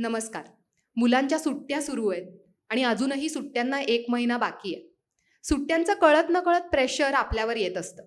नमस्कार. मुलांच्या सुट्ट्या सुरू आहेत आणि अजूनही सुट्ट्यांना एक महिना बाकी आहे. सुट्ट्यांचं कळत नकळत प्रेशर आपल्यावर येत असतं.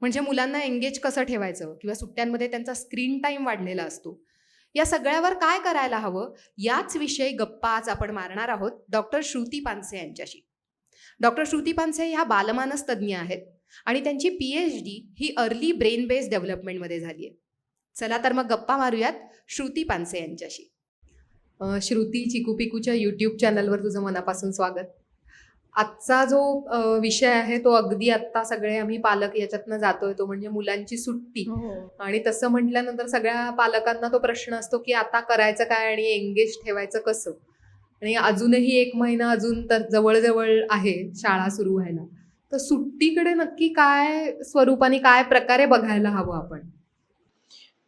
म्हणजे मुलांना एंगेज कसं ठेवायचं किंवा सुट्ट्यांमध्ये त्यांचा स्क्रीन टाईम वाढलेला असतो? या सगळ्यावर काय करायला हवं? याच विषयी गप्पा आज आपण मारणार आहोत डॉक्टर श्रुती पानसे यांच्याशी. डॉक्टर श्रुती पानसे ह्या बालमानस तज्ज्ञ आहेत आणि त्यांची पी एच डी ही अर्ली ब्रेन बेस डेव्हलपमेंटमध्ये झाली आहे. चला तर मग गप्पा मारूयात श्रुती पानसे यांच्याशी. श्रुती चिकू पिकूच्या यूट्यूब चॅनलवर तुझं मनापासून स्वागत. आजचा जो विषय आहे तो अगदी आत्ता सगळे आम्ही पालक याच्यातनं जातोय तो म्हणजे मुलांची सुट्टी. आणि तसं म्हटल्यानंतर सगळ्या पालकांना तो प्रश्न असतो की आता करायचं काय आणि एंगेज ठेवायचं कसं? आणि अजूनही एक महिना अजून तर जवळजवळ आहे शाळा सुरू व्हायला. तर सुट्टीकडे नक्की काय स्वरूपाने काय प्रकारे बघायला हवं आपण?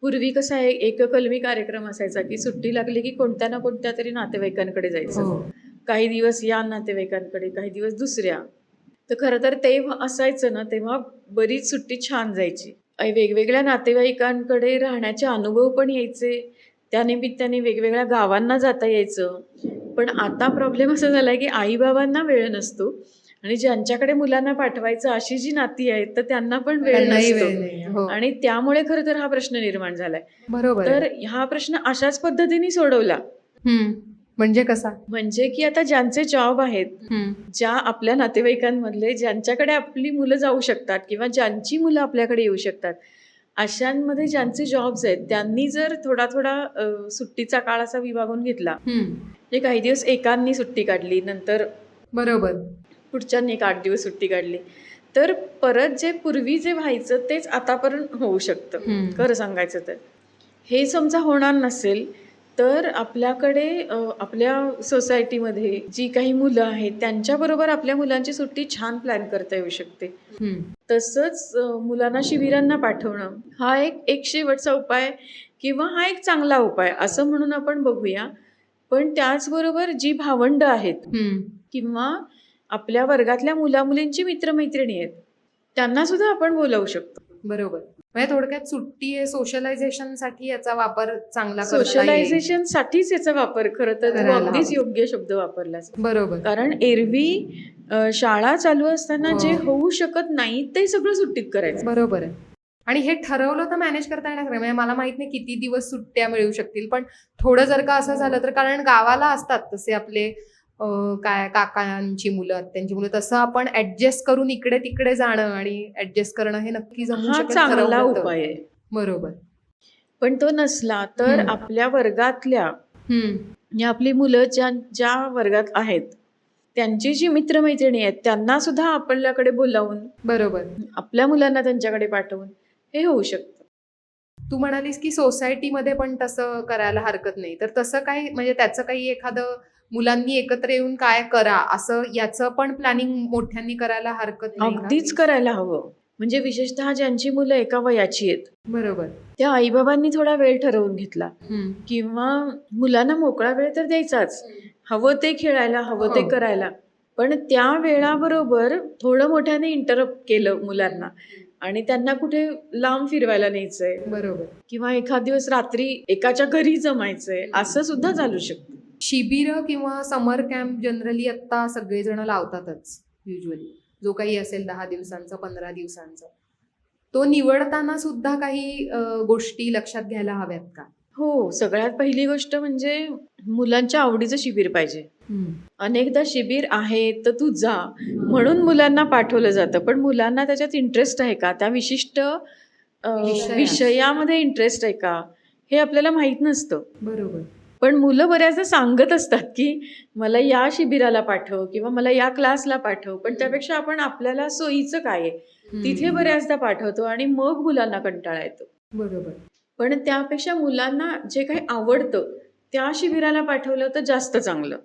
पूर्वी कसा आहे एककलमी कार्यक्रम असायचा की सुट्टी लागली की कोणत्या ना कोणत्या तरी नातेवाईकांकडे जायचं. काही दिवस या नातेवाईकांकडे काही दिवस दुसऱ्या. तर खरं तर तेव्हा असायचं ना तेव्हा बरीच सुट्टी छान जायची. वेगवेगळ्या नातेवाईकांकडे राहण्याचे अनुभव पण यायचे. त्यानिमित्ताने वेगवेगळ्या गावांना जाता यायचं. पण आता प्रॉब्लेम असा झाला आहे की आईबाबांना वेळ नसतो. आणि ज्यांच्याकडे मुलांना पाठवायचं अशी जी नाती आहेत तर त्यांना पण वेळ नसतो नाही हो. आणि त्यामुळे खरं तर हा प्रश्न निर्माण झालाय बरोबर. तर हा प्रश्न अशाच पद्धतीने सोडवला. म्हणजे कसा म्हणजे की आता ज्यांचे जॉब आहेत. ज्या आपल्या नातेवाईकांमधले ज्यांच्याकडे आपली मुलं जाऊ शकतात किंवा ज्यांची मुलं आपल्याकडे येऊ शकतात अशांमध्ये ज्यांचे जॉब्स आहेत त्यांनी जर थोडा थोडा सुट्टीचा काळ असा विभागून घेतला. म्हणजे काही दिवस एकांनी सुट्टी काढली नंतर बरोबर पुढच्यांनी एक आठ दिवस सुट्टी काढली तर परत जे पूर्वी जे व्हायचं तेच आतापर्यंत होऊ शकतं. खरं सांगायचं तर हे समजा होणार नसेल तर आपल्याकडे आपल्या सोसायटीमध्ये जी काही मुलं आहेत त्यांच्याबरोबर आपल्या मुलांची सुट्टी छान प्लॅन करता येऊ शकते. तसंच मुलांना शिबिरांना पाठवणं हा एक एक शेवटचा उपाय किंवा हा एक चांगला उपाय असं म्हणून आपण बघूया पण त्याचबरोबर जी भावंड आहेत. किंवा आपल्या वर्गातल्या मुलामुलींची मित्रमैत्रिणी आहेत त्यांना सुद्धा आपण बोलावू शकतो बरोबर म्हणजे थोडक्यात सुट्टी आहे सोशलायझेशनसाठी याचा वापर चांगला करता येईल. सोशलायझेशन साठीच याचा वापर खरं तर तू करायला अगदीच. योग्य शब्द वापरलास बरोबर कारण एरवी अ, शाळा चालू असताना हो. जे होऊ शकत नाही ते सगळं सुट्टीत करायचं बरोबर आहे आणि हे ठरवलं तर मॅनेज करता येणार नाही. म्हणजे मला माहीत नाही किती दिवस सुट्ट्या मिळू शकतील पण थोडं जर का असं झालं तर कारण गावाला असतात तसे आपले काय काकांची मुलं त्यांची मुलं तसं आपण ऍडजस्ट करून इकडे तिकडे जाणं आणि ऍडजस्ट करणं हे नक्की जमू हा चांगला. उपाय आहे. बरोबर. पण तो नसला तर. आपल्या वर्गातल्या आपली मुलं ज्या ज्या वर्गात आहेत त्यांची जी मित्रमैत्रिणी आहेत त्यांना सुद्धा आपल्याकडे बोलावून बरोबर. आपल्या मुलांना त्यांच्याकडे पाठवून हे होऊ शकतं. तू म्हणालीस की सोसायटीमध्ये पण तसं करायला हरकत नाही. तर तसं काही म्हणजे त्याचं काही एखादं मुलांनी एकत्र येऊन काय करा असं याचं पण प्लॅनिंग मोठ्यांनी करायला हरकत नाही का? अगदीच करायला हवं. म्हणजे विशेषतः ज्यांची मुलं एका वयाची आहेत. बरोबर. त्या आईबाबांनी थोडा वेळ ठरवून घेतला. हम्म. किंवा मुलांना मोकळा वेळ तर द्यायचाच. हवं ते खेळायला हवं ते हो. करायला. पण त्या वेळाबरोबर थोडं मोठ्याने इंटरप्ट केलं मुलांना. आणि त्यांना कुठे लांब फिरवायला न्यायचंय. बरोबर. किंवा एखाद दिवस रात्री एकाच्या घरी जमायचंय. असं सुद्धा चालू शकतं. शिबिर किंवा समर कॅम्प जनरली आता सगळेजण लावतातच युजली जो काही असेल दहा दिवसांचा पंधरा दिवसांचा. तो निवडताना सुद्धा काही गोष्टी लक्षात घ्यायला हव्यात का? हो सगळ्यात पहिली गोष्ट म्हणजे मुलांच्या आवडीचं शिबिर पाहिजे. अनेकदा शिबिर आहे तर तू जा. म्हणून मुलांना पाठवलं जातं. पण मुलांना त्याच्यात इंटरेस्ट आहे का? त्या विशिष्ट. विषयामध्ये इंटरेस्ट आहे का? हे आपल्याला माहीत नसतं. बरोबर. पण मुलं बऱ्याचदा सांगत असतात की मला या शिबिराला पाठव किंवा मला या क्लासला पाठव पण त्यापेक्षा आपण आपल्याला सोयीचं काय आहे तिथे बऱ्याचदा पाठवतो आणि मग मुलांना कंटाळा येतो. बरोबर. पण त्यापेक्षा मुलांना जे काही आवडतं त्या शिबिराला पाठवलं तर जास्त चांगलं.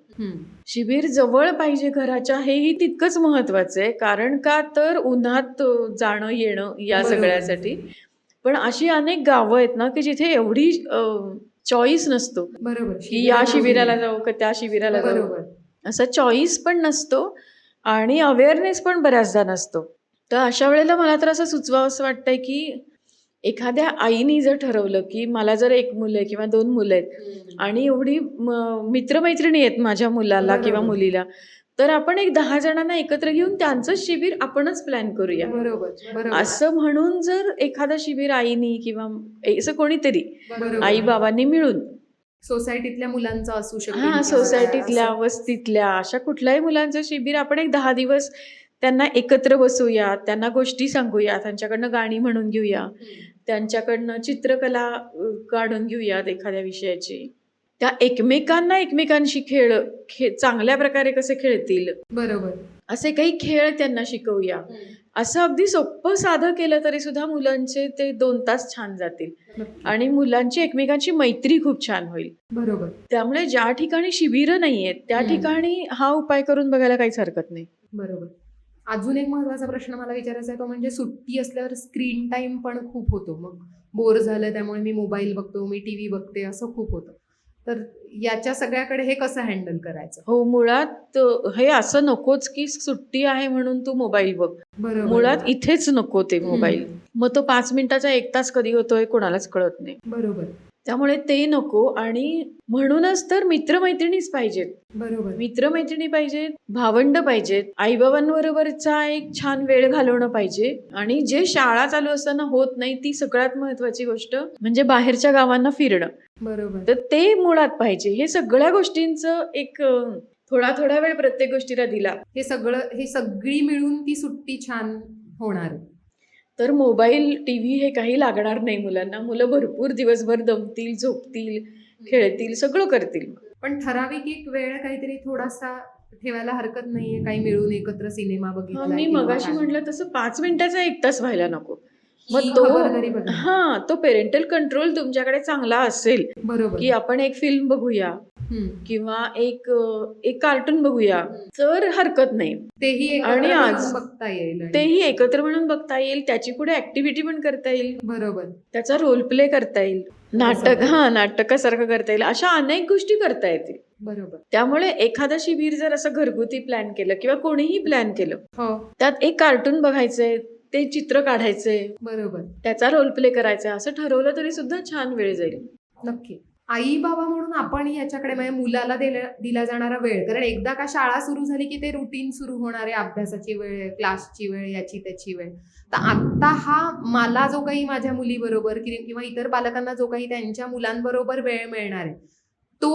शिबिर जवळ पाहिजे घराच्या हेही तितकंच महत्वाचं आहे कारण का तर उन्हात जाणं येणं या. सगळ्यासाठी. पण अशी अनेक गावं आहेत ना की जिथे एवढी चॉईस नसतो. बरोबर. की या शिबिराला जाऊ का त्या शिबिराला जाऊ. असा चॉईस पण नसतो आणि अवेअरनेस पण बऱ्याचदा नसतो. तर अशा वेळेला मला तर असं सुचवावं असं वाटतंय की एखाद्या आईनी जर ठरवलं की मला जर एक मुलं आहे किंवा दोन मुलं आहेत आणि एवढी मित्रमैत्रिणी आहेत माझ्या मुलाला किंवा. मुलीला तर आपण एक दहा जणांना एकत्र घेऊन त्यांचं शिबिर आपणच प्लॅन करूया. बरोबर असं म्हणून जर एखादं शिबिर आईनी किंवा असं कोणीतरी. आई बाबांनी मिळून. सोसायटीतल्या मुलांचं असू शकतं. हा सोसायटीतल्या. वस्तीतल्या अशा कुठल्याही मुलांचं शिबिर आपण एक दहा दिवस त्यांना एकत्र बसूया त्यांना गोष्टी सांगूया त्यांच्याकडनं गाणी म्हणून घेऊया त्यांच्याकडनं चित्रकला काढून घेऊयात एखाद्या विषयाची. त्या एकमेकांना एकमेकांशी खेळ खे चांगल्या प्रकारे कसे खेळतील? बरोबर. असे काही खेळ त्यांना शिकवूया. असं अगदी सोपं साधं केलं तरी सुद्धा मुलांचे ते दोन तास छान जातील. आणि मुलांची एकमेकांची मैत्री खूप छान होईल. बरोबर. त्यामुळे ज्या ठिकाणी शिबिरं नाही आहेत त्या. ठिकाणी हा उपाय करून बघायला काहीच हरकत नाही. बरोबर. अजून एक महत्त्वाचा प्रश्न मला विचारायचा आहे तो म्हणजे सुट्टी असल्यावर स्क्रीन टाइम पण खूप होतो. मग बोर झालं त्यामुळे मी मोबाईल बघतो मी टी व्ही बघते असं खूप होतं. तर याच्या सगळ्याकडे हे कसं हँडल करायचं? हो मुळात हे असं नकोच की सुट्टी आहे म्हणून तू मोबाईल बघ. मुळात इथेच नको ते मोबाईल. मग तो पाच मिनिटाचा एक तास कधी होतोय कोणालाच कळत नाही. बरोबर. त्यामुळे ते नको आणि म्हणूनच तर मित्रमैत्रिणीच पाहिजेत. बरोबर. मित्रमैत्रिणी पाहिजेत भावंड पाहिजेत आईबाबांबरोबरचा एक छान वेळ घालवणं पाहिजे आणि जे शाळा चालू असताना होत नाही ती सगळ्यात महत्वाची गोष्ट म्हणजे बाहेरच्या गावांना फिरणं. बरोबर. तर ते मुळात पाहिजे. हे सगळ्या गोष्टींचं एक थोडा थोडा वेळ प्रत्येक गोष्टीला दिला. हे सगळं हे सगळी मिळून ती सुट्टी छान होणार. तर मोबाईल टी व्ही हे काही लागणार नाही मुलांना मुलं भरपूर दिवसभर दमतील झोपतील खेळतील सगळं करतील पण ठराविक एक वेळ काहीतरी थोडासा ठेवायला हरकत नाहीये काही मिळून एकत्र सिनेमा बघितला मी मगाशी. म्हटलं तसं पाच मिनिटाचा एक तास व्हायला नको ही मग तो. हा तो पेरेंटल कंट्रोल तुमच्याकडे चांगला असेल बरोबर की आपण एक फिल्म बघूया. किंवा एक एक कार्टून बघूया. तर हरकत नाही. तेही आणि आज- बघता येईल तेही एकत्र म्हणून बघता येईल. त्याची पुढे ऍक्टिव्हिटी पण करता येईल. बरोबर. त्याचा रोल प्ले करता येईल. नाटक हा नाटकासारखं करता येईल. अशा अनेक गोष्टी करता येतील. बरोबर. त्यामुळे एखादं शिबिर जर असं घरगुती प्लॅन केलं किंवा कोणीही प्लॅन केलं हो. त्यात एक कार्टून बघायचंय ते चित्र काढायचंय बरोबर. त्याचा रोल प्ले करायचा असं ठरवलं तरी सुद्धा छान वेळ जाईल. नक्की. आई बाबा म्हणून आपण याच्याकडे म्हणजे मुलाला दिला दिला जाणारा वेळ. कारण एकदा का शाळा सुरू झाली की ते रुटीन सुरू होणारे अभ्यासाची वेळ क्लासची वेळ याची त्याची वेळ. तर आत्ता हा मला जो काही माझ्या मुलीबरोबर किंवा इतर पालकांना जो काही त्यांच्या मुलांबरोबर वेळ मिळणार आहे तो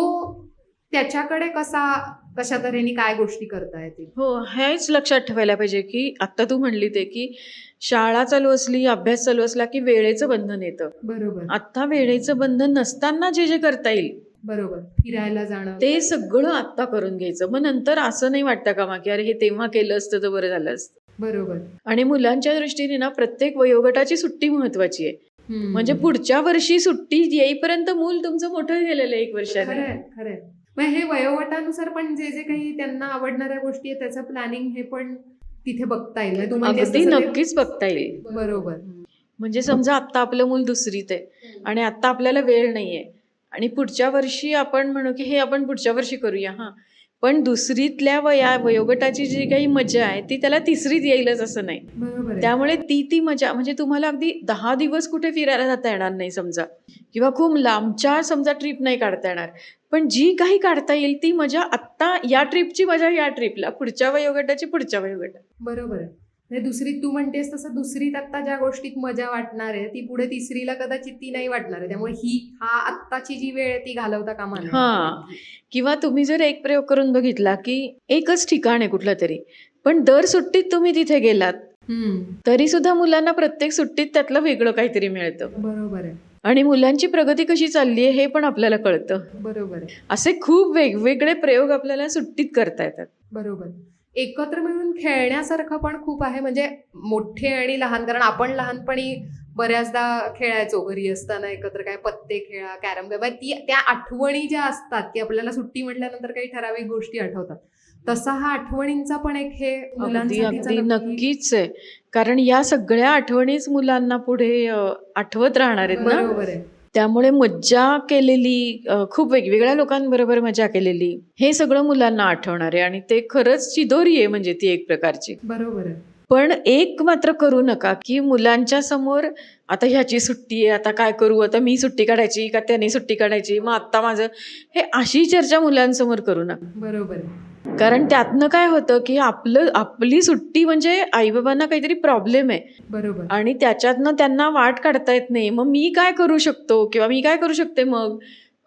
त्याच्याकडे कसा कशा तऱ्हेने काय गोष्टी करता येतील? हो हेच लक्षात ठेवायला पाहिजे की आत्ता तू म्हणली ते की शाळा चालू असली अभ्यास चालू असला की वेळेचं बंधन येतं. बरोबर. आत्ता वेळेचं बंधन नसताना जे जे करता येईल बरोबर. फिरायला जाणं. ते सगळं आत्ता करून घ्यायचं. मग नंतर असं नाही वाटतं का की अरे हे तेव्हा केलं असतं तर बरं झालं असतं. बरोबर. आणि मुलांच्या दृष्टीने ना प्रत्येक वयोगटाची सुट्टी महत्वाची आहे. म्हणजे पुढच्या वर्षी सुट्टी येईपर्यंत मूल तुमचं मोठं गेलेलं आहे एक वर्षाने. खरंय. मग हे वयोगटानुसार पण जे जे काही त्यांना आवडणाऱ्या गोष्टी आहेत त्याचं प्लॅनिंग हे पण तिथे बघता येईल. म्हणजे तू म्हणतेस अगदी तसं ते- नक्कीच बघता येईल. बरोबर. म्हणजे समजा आत्ता आपलं मूल दुसरीत आहे आणि आत्ता आपल्याला वेळ नाहीये आणि पुढच्या वर्षी आपण म्हणू की हे आपण पुढच्या वर्षी करूया हा. पण दुसरीतल्या वया वयोगटाची जी काही मजा आहे ती त्याला तिसरीत येईलच असं नाही. त्यामुळे ती ती मजा म्हणजे तुम्हाला अगदी दहा दिवस कुठे फिरायला जाता येणार नाही समजा किंवा खूप लांबच्या समजा ट्रिप नाही काढता येणार. पण जी काही काढता येईल ती मजा आत्ता या ट्रिपची मजा या ट्रिपला पुढच्या वयोगटाची पुढच्या वयोगटात. बरोबर आहे. म्हणजे दुसरीत तू म्हणतेस तसं दुसरीत आता ज्या गोष्टीत मजा वाटणार आहे ती पुढे तिसरीला कदाचित ती नाही वाटणार आहे. त्यामुळे ही हा आत्ताची जी वेळ आहे ती घालवता कामा. हा. किंवा तुम्ही जर एक प्रयोग करून बघितला की एकच ठिकाण आहे कुठलं तरी पण दर सुट्टीत तुम्ही तिथे गेलात. तरी सुद्धा मुलांना प्रत्येक सुट्टीत त्यातलं वेगळं काहीतरी मिळतं. बरोबर आहे. आणि मुलांची प्रगती कशी चालली आहे हे पण आपल्याला कळतं. बरोबर आहे. असे खूप वेगवेगळे प्रयोग आपल्याला सुट्टीत करता येतात. बरोबर. एकत्र मिळून खेळण्यासारखं पण खूप आहे. म्हणजे मोठे आणि लहान कारण आपण लहानपणी बऱ्याचदा खेळायचो. घरी असताना एकत्र काय पत्ते खेळा कॅरम खेळा ती त्या आठवणी ज्या असतात की आपल्याला सुट्टी म्हटल्यानंतर काही ठराविक गोष्टी आठवतात. तसा हा आठवणींचा पण एक हे नक्की- नक्कीच आहे. कारण या सगळ्या आठवणीच मुलांना पुढे आठवत राहणार आहेत बरोबर आहे. त्यामुळे मज्जा केलेली खूप वेगवेगळ्या लोकांबरोबर मजा केलेली हे सगळं मुलांना आठवणार आहे. आणि ते खरंच चिदोरी आहे म्हणजे ती एक प्रकारची. बरोबर आहे. पण एक मात्र करू नका की मुलांच्या समोर आता ह्याची सुट्टी आहे आता काय करू? आता मी सुट्टी काढायची का त्याने सुट्टी काढायची? मग आत्ता माझं हे अशी चर्चा मुलांसमोर करू नका. बरोबर. कारण त्यातनं काय होतं की आपलं आपली सुट्टी म्हणजे आईबाबांना काहीतरी प्रॉब्लेम आहे. बरोबर. आणि त्याच्यातनं त्यांना वाट काढता येत नाही. मग मी काय करू शकतो? किंवा मी काय करू शकते मग?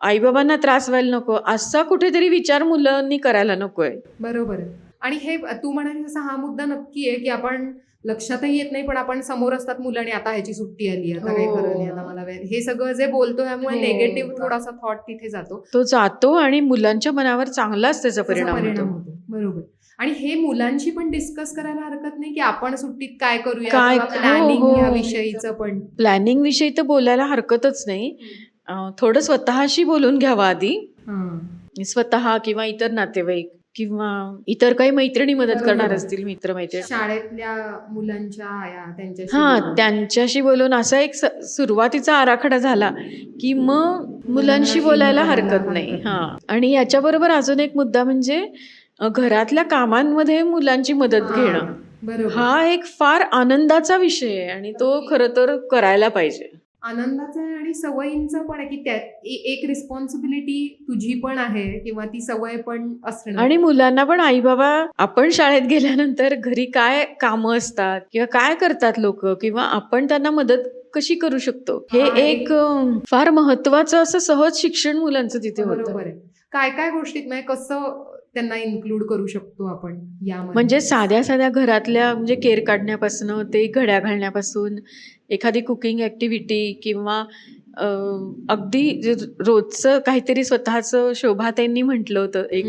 आईबाबांना त्रास व्हायला नको. असा कुठेतरी विचार मुलांनी करायला नकोय. बरोबर. आणि हे तू म्हणाली तसा हा मुद्दा नक्की आहे की आपण लक्षातही येत नाही पण आपण समोर असतात मुलांनी आता ह्याची सुट्टी आली आता काय हो. खरं नाही आता मला वेळ हे सगळं जे बोलतो त्यामुळे हो. नेगेटिव्ह थोडासा थॉट तिथे जातो तो जातो आणि मुलांच्या मनावर चांगलाच त्याचा परिणाम होतो बरोबर आणि हे मुलांशी पण डिस्कस करायला हरकत नाही की आपण सुट्टीत काय करूया काय- हो, प्लॅनिंग हो. विषयीचं पण प्लॅनिंग विषयी तर बोलायला हरकतच नाही थोडं स्वतःशी बोलून घ्यावं आधी हां. स्वतः किंवा इतर नातेवाईक किंवा इतर काही मैत्रिणी मदत. करणार असतील मित्र मैत्रिणी शाळेतल्या मुलांच्या आया त्यांच्याशी हा. त्यांच्याशी बोलून असा एक सुरुवातीचा आराखडा झाला की मग मुलांशी बोलायला हरकत नाही. हा. आणि याच्याबरोबर अजून एक मुद्दा म्हणजे घरातल्या कामांमध्ये मुलांची मदत. घेणं. बरोबर. हा एक फार आनंदाचा विषय आहे आणि तो खरं तर करायला पाहिजे. आनंदाचं आहे आणि सवयींचं पण आहे की त्यात एक रिस्पॉन्सिबिलिटी तुझी पण आहे किंवा ती सवय पण असणं आणि मुलांना पण आई बाबा आपण शाळेत गेल्यानंतर घरी काय कामं असतात किंवा काय करतात लोक किंवा आपण त्यांना मदत कशी करू शकतो? हे एक फार महत्वाचं असं सहज शिक्षण मुलांचं तिथे होतं. बरोबर आहे. काय काय गोष्टीत म्हणजे कसं त्यांना इन्क्लूड करू शकतो आपण यामध्ये. म्हणजे साध्या साध्या घरातल्या म्हणजे केर काढण्यापासून ते घड्या घालण्यापासून एखादी कुकिंग ऍक्टिव्हिटी किंवा अगदी रोजचं काहीतरी स्वतःचं शोभा त्यांनी म्हटलं होतं एक.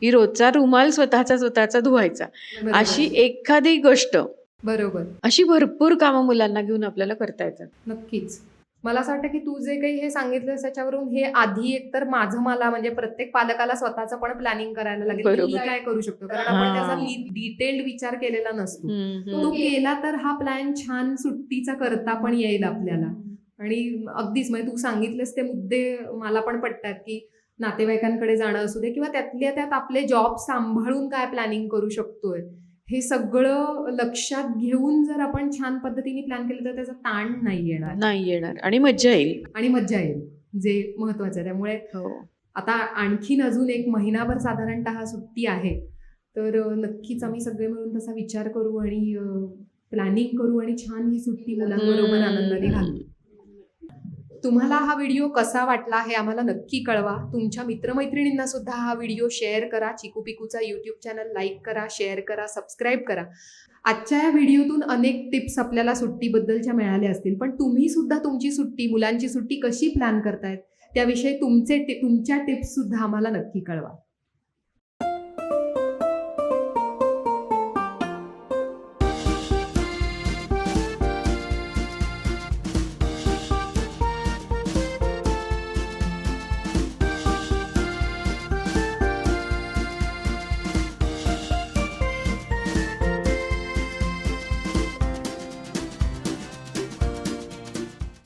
की रोजचा रुमाल स्वतःचा स्वतःचा धुवायचा. अशी एखादी गोष्ट बरोबर. अशी भरपूर कामं मुलांना घेऊन आपल्याला करता येतात. नक्कीच. मला असं वाटतं की तू जे काही हे सांगितलंस त्याच्यावरून हे आधी एक तर माझं मला म्हणजे प्रत्येक पालकाला स्वतःचं पण प्लॅनिंग करायला लागेल. मी काय करू शकतो कारण. आपण त्याचा डिटेल्ड विचार केलेला नसतो तो. केला तर हा प्लॅन छान सुट्टीचा करता पण येईल आपल्याला आणि अगदीच म्हणजे तू सांगितलेस ते मुद्दे मला पण पटतात की नातेवाईकांकडे जाणं असू दे किंवा त्यातल्या त्यात आपले जॉब सांभाळून काय प्लॅनिंग करू शकतोय हे सगळं लक्षात घेऊन जर आपण छान पद्धतीने प्लॅन केलं तर त्याचा ताण नाही येणार. नाही येणार. आणि मज्जा येईल. आणि मज्जा येईल जे महत्वाचं आहे. त्यामुळे हो. आता आणखीन अजून एक महिनाभर साधारणतः सुट्टी आहे. तर नक्कीच आम्ही सगळे मिळून तसा विचार करू आणि प्लॅनिंग करू आणि छान ही सुट्टी मुलांबरोबर आनंदाने घालू. तुम्हाला हा व्हिडिओ कसा वाटला हे आम्हाला नक्की कळवा. तुमच्या मित्रमैत्रिणींना सुद्धा हा व्हिडिओ शेअर करा. चिकू पिकूचा यूट्यूब चॅनल लाईक करा शेअर करा सबस्क्राईब करा. आजच्या या व्हिडिओतून अनेक टिप्स आपल्याला सुट्टीबद्दलच्या मिळाल्या असतील. पण तुम्ही सुद्धा तुमची सुट्टी मुलांची सुट्टी कशी प्लॅन करतायत? त्याविषयी तुमचे तुमच्या टिप्स सुद्धा आम्हाला नक्की कळवा.